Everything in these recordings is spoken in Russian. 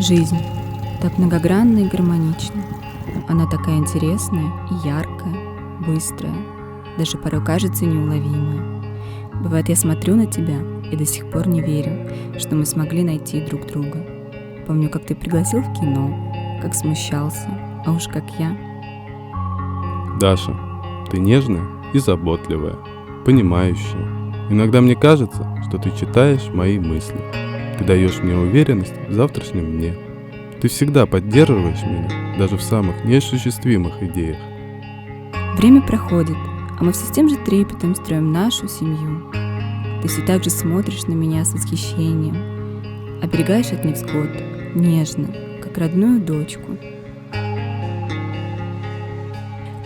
Жизнь так многогранна и гармонична. Она такая интересная и яркая, быстрая, даже порой кажется неуловимая. Бывает, я смотрю на тебя и до сих пор не верю, что мы смогли найти друг друга. Помню, как ты пригласил в кино, как смущался, а уж как я. Даша, ты нежная и заботливая, понимающая, Иногда мне кажется, что ты читаешь мои мысли. Ты даешь мне уверенность в завтрашнем дне. Ты всегда поддерживаешь меня, даже в самых неосуществимых идеях. Время проходит, а мы все с тем же трепетом строим нашу семью. Ты все так же смотришь на меня с восхищением, оберегаешь от невзгод, нежно, как родную дочку.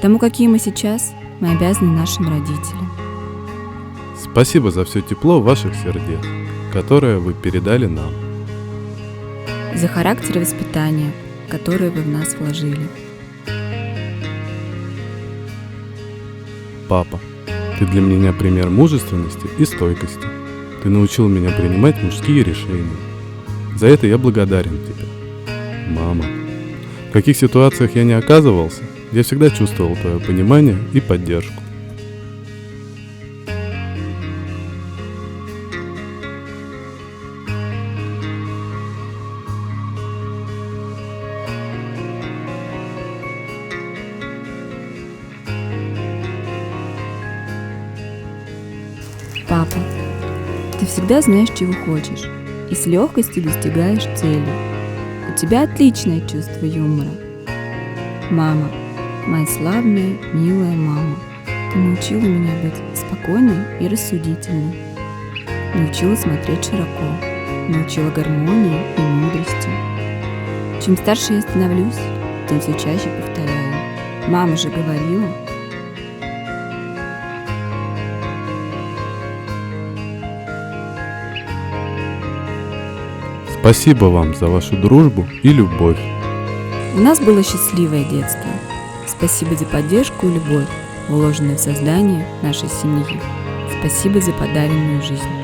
Тому, какие мы сейчас, мы обязаны нашим родителям. Спасибо за все тепло ваших сердец, которое вы передали нам. За характер и воспитание, которое вы в нас вложили. Папа, ты для меня пример мужественности и стойкости. Ты научил меня принимать мужские решения. За это я благодарен тебе. Мама, в каких ситуациях я не оказывался, я всегда чувствовал твое понимание и поддержку. Папа, ты всегда знаешь, чего хочешь, и с легкостью достигаешь цели. У тебя отличное чувство юмора. Мама, моя славная, милая мама, ты научила меня быть спокойной и рассудительной. Научила смотреть широко, научила гармонии и мудрости. Чем старше я становлюсь, тем все чаще повторяю. Мама же говорила, Спасибо вам за вашу дружбу и любовь. У нас было счастливое детство. Спасибо за поддержку и любовь, вложенные в создание нашей семьи. Спасибо за подаренную жизнь.